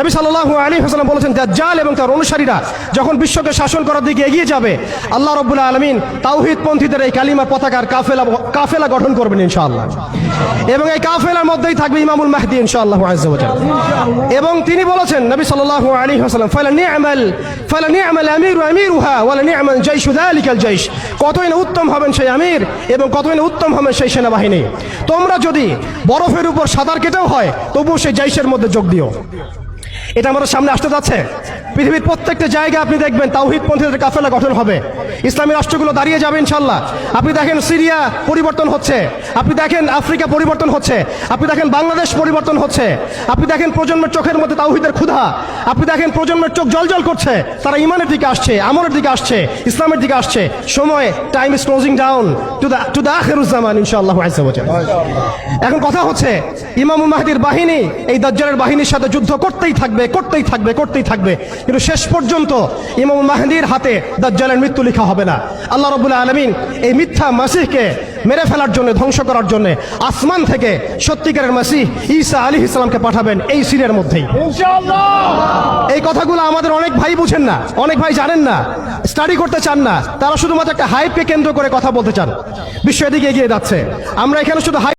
নবী সাল্লাল্লাহু আলাইহি ওয়াসাল্লাম বলেছেন, দাজ্জাল এবং তার অনুসারীরা যখন বিশ্বকে শাসন করার দিকে এগিয়ে যাবে, আল্লাহ রাব্বুল আলামিন তাওহীদ পন্থীদের এই কালিমা পতাকার কাফেলা কাফেলা গঠন করবেন ইনশাআল্লাহ। এবং এই কাফেলার মধ্যেই থাকবে ইমামুল মাহদি ইনশাআল্লাহ এবং তিনি বলেছেন, নবী সাল্লাল্লাহু আলাইহি ওয়াসাল্লাম, ফালা নি'মাল ফালা নি'মাল আমিরু আমিরুহা, ওয়ালা নি'মাল জাইশু যালিকাল জাইশ। কতই না উত্তম হবেন সেই আমির এবং কতই না উত্তম হবেন সেই সেনাবাহিনী। তোমরা যদি বরফের উপর সাঁতার কেটেও হয়, তবুও সেই জাইশের মধ্যে যোগ দিও। এটা আমাদের সামনে আসতে যাচ্ছে। পৃথিবীর প্রত্যেকটা জায়গায় আপনি দেখবেন তাওহিদ পন্থীদের কাফেলা গঠন হবে। ইসলামী রাষ্ট্রগুলো দাঁড়িয়ে যাবে ইনশাল্লাহ। আপনি দেখেন সিরিয়া পরিবর্তন হচ্ছে। আপনি দেখেন আফ্রিকা পরিবর্তন হচ্ছে। আপনি দেখেন বাংলাদেশ পরিবর্তন হচ্ছে। আপনি দেখেন প্রজন্মের চোখের মধ্যে তাওহিদের ক্ষুধা। আপনি দেখেন প্রজন্মের চোখ জলজল করছে। তারা ইমানের দিকে আসছে, আমলের দিকে আসছে, ইসলামের দিকে আসছে। সময় time is closing down to the to the Akhiruzzaman ইনশাআল্লাহ এখন কথা হচ্ছে, ইমামুল মাহদির বাহিনী এই দাজ্জালের বাহিনীর সাথে যুদ্ধ করতেই থাকবে করতেই থাকবে করতেই থাকবে। কিন্তু শেষ পর্যন্ত ইমামুল মাহদির হাতে দাজ্জালের মৃত্যু লেখা হবে না। আল্লাহ রবুল্লা আলমিন এই মিথ্যা মাসিহকে মেরে ফেলার জন্য ধ্বংস করার জন্য আসমান থেকে সত্যিকারের মাসিহ ঈসা আলী ইসলামকে পাঠাবেন এই সিরের মধ্যেই। এই কথাগুলো আমাদের অনেক ভাই বুঝেন না অনেক ভাই জানেন না স্টাডি করতে চান না তারা শুধুমাত্র একটা হাইপকে কেন্দ্র করে কথা বলতে চান। বিশ্ব এদিকে এগিয়ে যাচ্ছে। আমরা এখানে শুধু হাইপ